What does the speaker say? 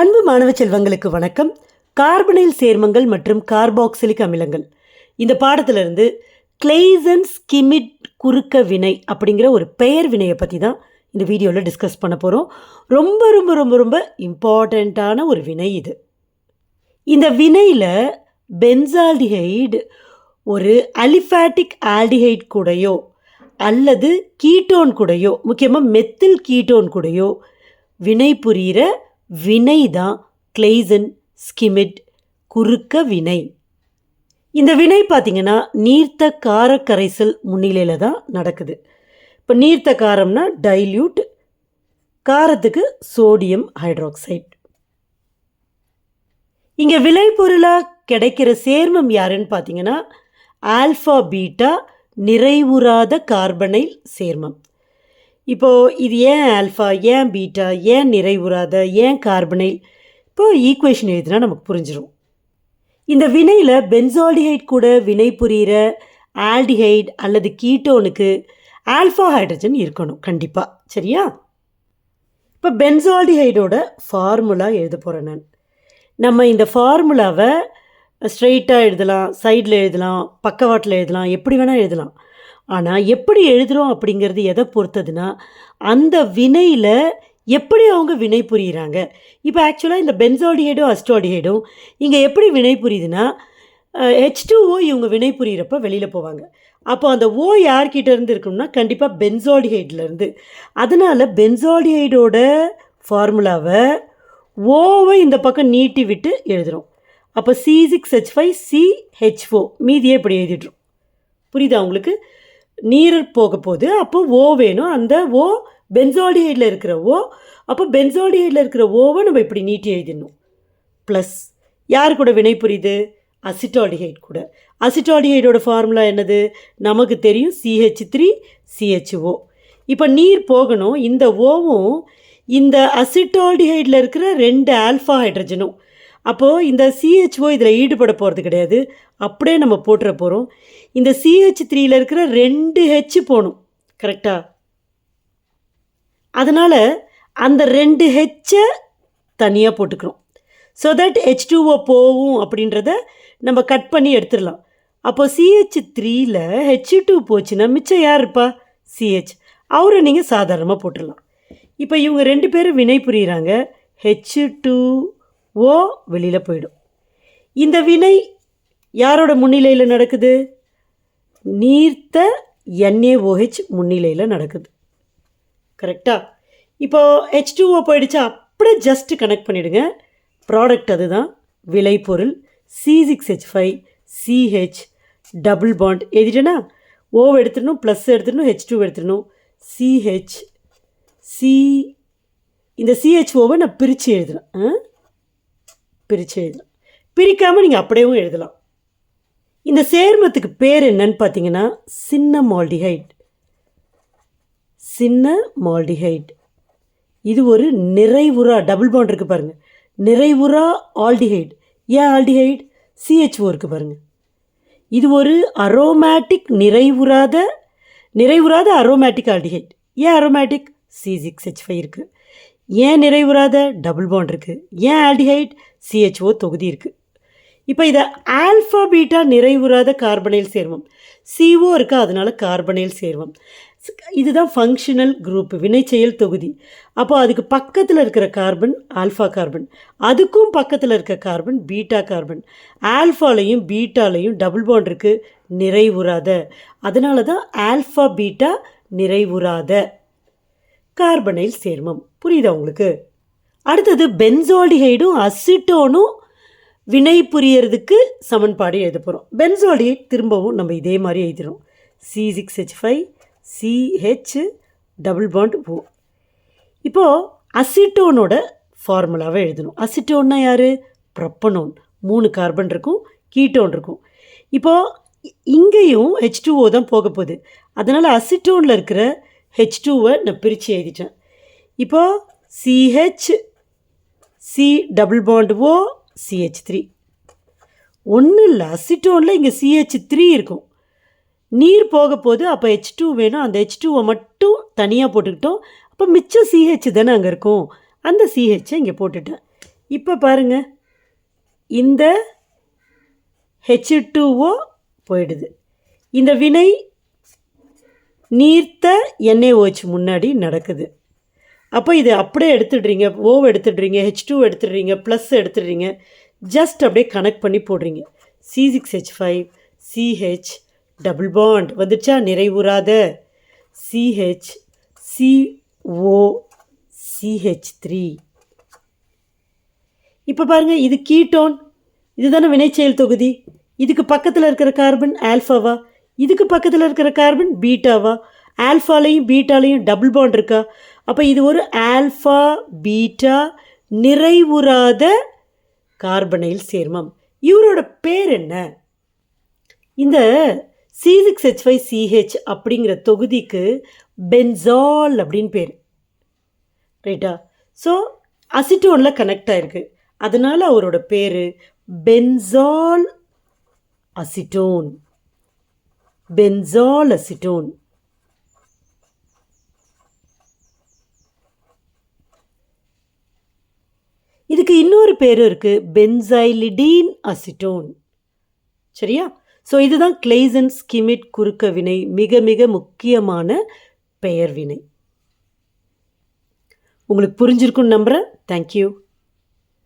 அன்பு மாணவ செல்வங்களுக்கு வணக்கம். கார்பனைல் சேர்மங்கள் மற்றும் கார்பாக்சிலிக் அமிலங்கள். இந்த பாடத்திலிருந்து கிளெய்சன் ஸ்கிமிட் குறுக்க வினை அப்படிங்கிற ஒரு பெயர் வினையை பற்றி தான் இந்த வீடியோவில் டிஸ்கஸ் பண்ண போகிறோம் ரொம்ப ரொம்ப ரொம்ப ரொம்ப இம்பார்ட்டண்ட்டான ஒரு வினை இது. இந்த வினையில் பென்சால்டிஹைடு ஒரு அலிஃபேட்டிக் ஆல்டிஹைட் கூடையோ அல்லது கீட்டோன் கூடையோ முக்கியமாக மெத்தில் கீட்டோன் கூடையோ வினை புரிகிற வினை தான் கிளெய்சன் ஸ்கிமிட் குறுக்க வினை. இந்த வினை பார்த்திங்கன்னா நீர்த்த கார கரைசல் முன்னிலையில் தான் நடக்குது. இப்போ நீர்த்த காரம்னா டைல்யூட் காரத்துக்கு சோடியம் ஹைட்ராக்சைட் இங்கே விளைபொருளாக கிடைக்கிற சேர்மம் யாருன்னு பார்த்தீங்கன்னா ஆல்ஃபா பீட்டா நிறைவுறாத கார்பனைல் சேர்மம். இப்போது இது ஏன் ஆல்ஃபா ஏன் பீட்டா ஏன் நிறைவுறாத ஏன் கார்பனைல்? இப்போது ஈக்குவேஷன் எழுதினா நமக்கு புரிஞ்சிடும் இந்த வினையில் பென்சால்டிஹைட் கூட வினை புரிகிற ஆல்டிஹைட் அல்லது கீட்டோனுக்கு ஆல்ஃபா ஹைட்ரஜன் இருக்கணும் கண்டிப்பாக சரியா? இப்போ பென்சால்டிஹைடோட ஃபார்முலா எழுத போகிறேன் நான். நம்ம இந்த ஃபார்முலாவை ஸ்ட்ரெயிட்டாக எழுதலாம் சைடில் எழுதலாம் பக்கவாட்டில் எழுதலாம் எப்படி வேணால் எழுதலாம். ஆனால் எப்படி எழுதுகிறோம் அப்படிங்கிறது எதை பொறுத்ததுன்னா அந்த வினையில் எப்படி அவங்க வினை புரிகிறாங்க இப்போ ஆக்சுவலாக இந்த பென்சால்டிஹைடும் அஸ்டோடியேடும் இங்கே எப்படி வினை புரியுதுன்னா ஹெச் டூஓ இவங்க வினை புரியிறப்ப வெளியில் போவாங்க. அப்போ அந்த ஓ யார்கிட்ட இருந்து இருக்கும்னா கண்டிப்பாக பென்சால்டிஹைட்லேருந்து அதனால் பென்சால்டிஹைடோட ஃபார்முலாவை ஓவை இந்த பக்கம் நீட்டி விட்டு எழுதுகிறோம் அப்போ C six H five C H four மீதியே இப்படி எழுதிடுறோம். புரியுதா உங்களுக்கு? நீர் போக போகுது அப்போ ஓ வேணும். அந்த ஓ பென்சால்டிஹைடில் இருக்கிற ஓ அப்போ பென்சால்டிஹைடில் இருக்கிற ஓவை நம்ம இப்படி நீட்டி எழுதிடணும். ப்ளஸ் யார் கூட வினை புரியுது? அசிட்டாடிஹைட் கூட. அசிட்டாடிஹைடோட ஃபார்முலா என்னது? நமக்கு தெரியும். சிஹெச் த்ரீ சிஹெச்ஓ இப்போ நீர் போகணும். இந்த ஓவும் இந்த அசிட்டாடிஹைடில் இருக்கிற ரெண்டு ஆல்ஃபா ஹைட்ரஜனும் அப்போது இந்த சிஹெச்ஓ இதில் ஈடுபட போகிறது கிடையாது. அப்படியே நம்ம போட்டுற போகிறோம் இந்த சிஹெச் த்ரீயில் இருக்கிற ரெண்டு ஹெச் போகணும் கரெக்டாக அதனால் அந்த ரெண்டு ஹெச்சை தனியாக போட்டுக்கிறோம். ஸோ தட் ஹெச் டூஓ போகும் அப்படின்றத நம்ம கட் பண்ணி எடுத்துடலாம். அப்போது சிஹெச் த்ரீயில் ஹெச் டூ போச்சுன்னா மிச்சம் யார் இருப்பா? சிஹெச் அவரை நீங்கள் சாதாரணமாக போட்டுடலாம். இப்போ இவங்க ரெண்டு பேரும் வினை புரியுறாங்க ஹெச் டூ ஓ வெளியில் போயிடும். இந்த வினை யாரோட முன்னிலையில் நடக்குது? நீர்த்த என்ஏஓஹெச் முன்னிலையில் நடக்குது. கரெக்டாக இப்போது ஹெச் டூஓ போயிடுச்சா அப்படியே ஜஸ்ட் கனெக்ட் பண்ணிவிடுங்க ப்ராடக்ட் அதுதான். விளைபொருள் C six H five C H double bond எழுதிட்டேன்னா O எடுத்துடணும் ப்ளஸ் எடுத்துடணும் ஹெச் டூ எடுத்துடணும். சிஹெச் சி இந்த சிஹெச்ஓவை நான் பிரித்து எழுதுறேன். பிரித்து எழுதலாம் பிரிக்காமல் நீங்கள் அப்படியேவும் எழுதலாம். இந்த சேர்மத்துக்கு பேர் என்னன்னு பார்த்தீங்கன்னா சின்ன மால்டிஹைட். சின்ன மால்டிஹைட். இது ஒரு நிறைவுறா டபுள் பாண்ட் இருக்குது பாருங்கள் நிறைவுறா ஆல்டிஹைட். ஏன் ஆல்டிஹைட்? சிஹெச்ஓ இருக்குது பாருங்கள் இது ஒரு அரோமேட்டிக் நிறைவுறாத நிறைவுறாத அரோமேட்டிக் ஆல்டிஹைட். ஏன் aromatic C six H five இருக்குது ஏன் நிறைவுறாத? டபுள் பாண்ட் இருக்குது ஏன் ஆல்டிஹைட்? சிஹெச்ஓ தொகுதி இருக்குது இப்போ இதை ஆல்ஃபா பீட்டா நிறைவுறாத கார்பனைல் சேர்மம். சிஓ இருக்கா? அதனால கார்பனைல் சேர்மம். இதுதான் ஃபங்க்ஷனல் குரூப் வினைச்செயல் தொகுதி. அப்போ அதுக்கு பக்கத்தில் இருக்கிற கார்பன் ஆல்ஃபா கார்பன் அதுக்கும் பக்கத்தில் இருக்க கார்பன் பீட்டா கார்பன் ஆல்ஃபாலையும் பீட்டாலையும் டபுள் பாண்ட் இருக்குது நிறைவுறாத. அதனால தான் ஆல்ஃபா பீட்டா நிறைவுறாத. கார்பனைல் சேர்மம். புரியுதா உங்களுக்கு? அடுத்தது பென்சோல்டிஹைடும் அசிட்டோனும் வினை புரியறதுக்கு சமன்பாடு எழுத போகிறோம் பென்சோல்டிஹைட் திரும்பவும் நம்ம இதே மாதிரி எழுதுகிறோம் C six H five CH double bond O இப்போது அசிட்டோனோட ஃபார்முலாவை எழுதணும். அசிட்டோன்னா யார்? ப்ரப்பனோன். மூணு கார்பன் இருக்கும் கீட்டோன் இருக்கும். இப்போது இங்கேயும் ஹெச் டூஓ தான் போக போகுது. அதனால் அசிட்டோனில் இருக்கிற ஹெச் டூவை நான் பிரித்து எழுதிட்டேன். இப்போது CH C double bond O CH three ஒன்றும் இல்லை அசிட்டோனில் இங்கே சிஹெச் த்ரீ இருக்கும். நீர் போக போது அப்போ ஹெச் டூ வேணும். அந்த ஹெச் டூவை மட்டும் தனியாக போட்டுக்கிட்டோம். அப்போ மிச்சம் சிஹெச் தானே அங்கே இருக்கும். அந்த சிஹெச்சை இங்கே போட்டுட்டேன். இப்போ பாருங்க. இந்த ஹெச் டூஓ போயிடுது. இந்த வினை நீர்த்த எண்ணெய் ஓச்சு முன்னாடி நடக்குது. அப்போ இது அப்படியே எடுத்துடுறீங்க ஓவ் எடுத்துடுறீங்க ஹெச் டூ எடுத்துடுறீங்க ப்ளஸ் எடுத்துடுறீங்க ஜஸ்ட் அப்படியே கனெக்ட் பண்ணி போடுறீங்க. C six H five CH double bond வந்துச்சா நிறைவுறாத. சிஹெச் சிஓ சிஹெச் த்ரீ இப்போ பாருங்கள் இது கீட்டோன் இதுதானே வினைச்செயல் தொகுதி. இதுக்கு பக்கத்தில் இருக்கிற கார்பன் ஆல்ஃபாவா இதுக்கு பக்கத்தில் இருக்கிற கார்பன் பீட்டாவா ஆல்ஃபாலையும் பீட்டாலையும் டபுள் பாண்ட் இருக்கா? அப்போ இது ஒரு ஆல்ஃபா பீட்டா நிறைவுறாத கார்பனைல் சேர்மம். இவரோட பேர் என்ன? இந்த C six H five CH அப்படிங்கிற தொகுதிக்கு பென்சால் அப்படின்னு பேர். ரைட்டா? ஸோ அசிட்டோனில் கனெக்ட் ஆகிருக்கு அதனால் அவரோட பேர் பென்சால் அசிட்டோன். பென்சால் அசிட்டோன் இதுக்கு இன்னொரு பேரும் இருக்குது பென்சைலிடீன் அசிட்டோன் சரியா? ஸோ இதுதான் கிளைசன் ஸ்கிமிட் குறுக்க வினை மிக மிக முக்கியமான பெயர் வினை. உங்களுக்கு புரிஞ்சிருக்குன்னு நம்புகிறேன் தேங்க்யூ